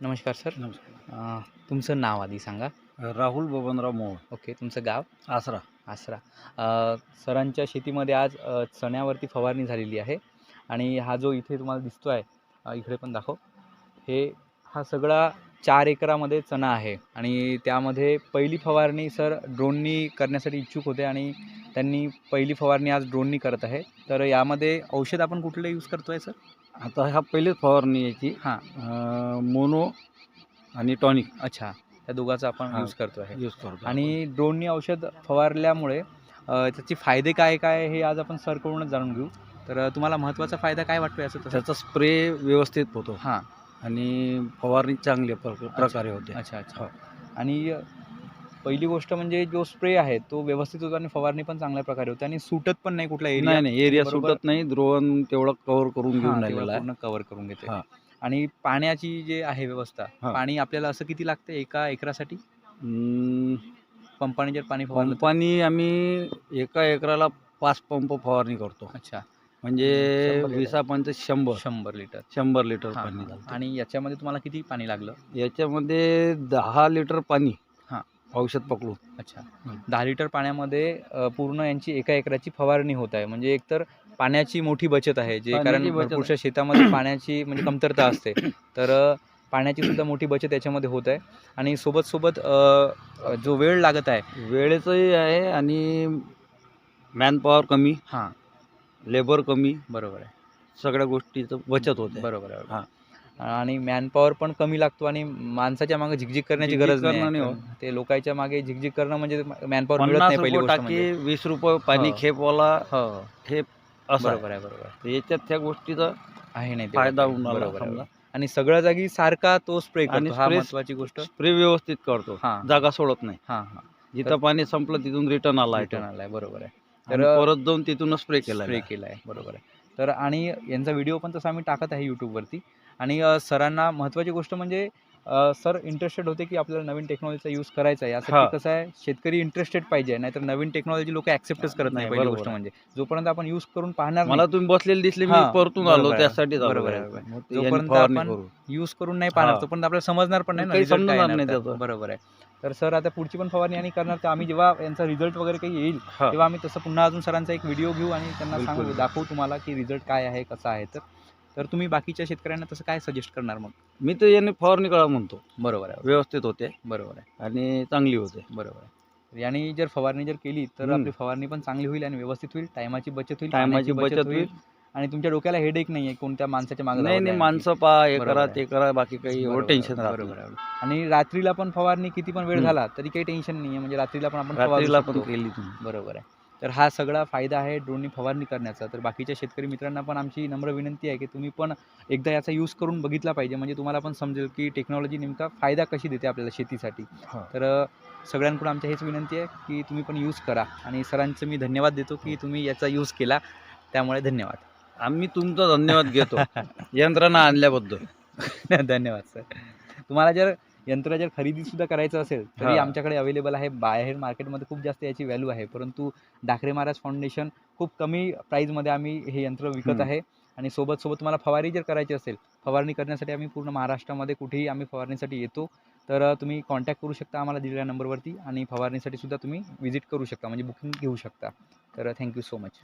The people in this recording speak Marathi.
नमस्कार सर. नमस्कार. अ, तुमचं नाव आधी सांगा. राहुल बबनराव मोहोळ ओके तुमचं गाव? आसरा. आसरा. अ, सरांच्या शेतीमध्ये आज अ, चण्यावरती फवारणी झालेली आहे आणि हा जो इथे तुम्हाला दिसतो आहे अ, इकडे पण दाखव. हे हा सगळा चार एकरामध्ये चणा आहे आणि त्यामध्ये पहिली फवारणी सर ड्रोननी करण्यासाठी इच्छुक होते आणि त्यांनी पहिली फवारणी आज ड्रोननी करत आहे. तर यामध्ये औषध आपण कुठलं यूज करतो आहे सर आता ह्या पहिलीच फवारणी याची हां. अं, मोनो आणि टॉनिक अच्छा. त्या दोघांचा आपण हां. यूज करतो आहे यूज करतो आणि ड्रोननी औषध फवारल्यामुळे अ, त्याचे फायदे काय काय हे आज आपण सरकडूनच जाणून घेऊ. तर अ, तुम्हाला महत्त्वाचा फायदा काय वाटतो याचा तसं? त्याचा स्प्रे व्यवस्थित होतो. हां. आणि फवारणी चांगल्या प्रक- प्रकारे होते. अच्छा अच्छा. हो. आणि पहिली गोष्ट म्हणजे जो स्प्रे आहे तो व्यवस्थित होतो आणि फवारणी पण चांगल्या प्रकारे होते आणि सुटत पण नाही कुठला एरिया नाही नाही एरिया बरोबर. सुटत नाही द्रोण तेवढं कव्हर करून घेऊन राहिलेला आहे पूर्ण कव्हर करून घेते हां. आणि पाण्याची जे आहे व्यवस्था हां. पाणी आपल्याला असं किती लागतं एका एकरासाठी पंपाने जर पाणी फवारलं तर- पंपानी आम्ही एका एकराला पाच पंप फवारणी करतो अच्छा म्हणजे शंभर लिटर. वीसा पंच शंभर शंभर लिटर शंभर लिटर हां, पाणी हां. घालतो आणि याच्यामध्ये तुम्हाला किती पाणी लागलं याच्यामध्ये दहा लिटर पाणी. औषध पकडून अच्छा. दहा लिटर पाण्यामध्ये अ, पूर्ण यांची एका एकराची फवारणी होत आहे. म्हणजे एकतर पाण्याची मोठी बचत आहे जे पाण्याची कारण बचत भरपूरशा शेतामध्ये पाण्याची म्हणजे कमतरता असते. तर अ, पाण्याची सुद्धा मोठी बचत याच्यामध्ये होत आहे. आणि सोबत सोबत अ, अ, जो वेळ लागत आहे. वेळेचंही आहे आणि मॅनपॉवर कमी हां. लेबर कमी. बरोबर आहे. सगळ्या गोष्टीचं बचत होते बरोबर आहे. हां. आणि मॅनपॉवर पण कमी लागतो आणि माणसाच्या मागे झिकझिक करण्याची गरज नाही. ते लोकांच्या मागे झिकझिक करणं म्हणजे मॅनपॉवर मिळत नाही पहिली गोष्ट टाकी म्हणजे वीस रुपये पाणी हो. खेपवाला हो. असं. बरोबर आहे बरोबर याच्यात त्या गोष्टीचा आहे नाही फायदा बरोबर. आणि सगळ्या जागी सारखा तो स्प्रे आणि करतो. हा महत्वाची गोष्ट. स्प्रे व्यवस्थित करतो. जागा सोडत नाही. हा हा. जिथं पाणी संपलं तिथून रिटर्न आला रिटर्न आलाय बरोबर आहे. तर- परत जाऊन तिथूनच स्प्रे केला स्प्रे केलाय बरोबर आहे. तर आणि यांचा व्हिडिओ पण तसा आम्ही टाकत आहे यूट्यूबवरती आणि सरांना महत्त्वाची गोष्ट म्हणजे सर इंटरेस्टेड होते की आपल्याला नवीन टेक्नॉलॉजीचा यूज करायचा आहे. यासाठी कसं आहे शेतकरी इंटरेस्टेड पाहिजे नाहीतर नवीन टेक्नॉलॉजी लोक ऍक्सेप्टच करत नाही पहिली गोष्ट. म्हणजे जोपर्यंत आपण यूज करून पाहणार मला तुम्ही बसलेले दिसले मी परतून आलो. त्यासाठी बरोबर जोपर्यंत आपण-. यूज करून नाही पाहणार. तोपर्यंत आपल्याला समजणार पण नाही. बरोबर आहे तर सर आता पुढची पण फवारणी आणि करणार तर आम्ही जेव्हा यांचा रिझल्ट वगैरे काही येईल. तेव्हा आम्ही तसं पुन्हा अजून सरांचा एक व्हिडिओ घेऊ आणि त्यांना. सांगू दाखवू तुम्हाला की रिझल्ट काय आहे कसं आहे तर. तर तुम्ही बाकीच्या शेतकऱ्यांना तसं काय सजेस्ट करणार मग? मी तर यांनी फवारणी करा म्हणतो. बरोबर आहे. व्यवस्थित होते. बरोबर आहे. आणि चांगली होते. बरोबर आहे. यांनी जर फवारणी जर केली तर. आपली फवारणी पण चांगली होईल आणि व्यवस्थित होईल टायमाची बचत होईल टायमाची बचत होईल. आणि तुमच्या डोक्याला हेडेक नाही आहे कोणत्या माणसाच्या मागे नाही नाही माणसं पहा हे बरोबर करा आहे. ते करा बाकी काही एवढं टेन्शन राहत बरोबर नाही. आहे. आणि रात्रीला पण फवारणी किती पण वेळ हम्म. झाला तरी काही टेन्शन नाही आहे म्हणजे रात्रीला पण आपण फवारू रात्रीला पण शकतो. केली तुम्ही बरोबर आहे तर हा सगळा फायदा आहे ड्रोननी फवारणी करण्याचा तर बाकीच्या शेतकरी मित्रांना पण आमची नम्र विनंती आहे की तुम्ही पण एकदा याचा यूज करून बघितला पाहिजे म्हणजे तुम्हाला पण समजेल की टेक्नॉलॉजी नेमका फायदा कशी देते आपल्याला शेतीसाठी हा. तर अ, सगळ्यांकडून आमच्या हेच विनंती आहे की तुम्ही पण यूज करा आणि सरांचं मी धन्यवाद देतो की तुम्ही याचा यूज केला त्यामुळे धन्यवाद आम्ही तुमचा धन्यवाद घेतो. यंत्रणा आणल्याबद्दल. धन्यवाद सर तुम्हाला जर यंत्र जर खरेदी सुद्धा करायचं असेल तरी. आमच्याकडे अवेलेबल आहे. बाहेर मार्केटमध्ये खूप जास्त याची व्हॅल्यू आहे. परंतु डाकरे महाराज फाउंडेशन खूप कमी प्राईजमध्ये आम्ही हे यंत्र विकत. आहे. आणि सोबत सोबत तुम्हाला फवारणी जर करायची असेल फवारणी करण्यासाठी आम्ही पूर्ण महाराष्ट्रामध्ये कुठेही आम्ही फवारणीसाठी येतो. तर तुम्ही कॉन्टॅक्ट करू शकता आम्हाला दिलेल्या नंबरवरती आणि फवारणीसाठी सुद्धा तुम्ही व्हिजिट करू शकता म्हणजे बुकिंग घेऊ शकता. तर थँक्यू सो मच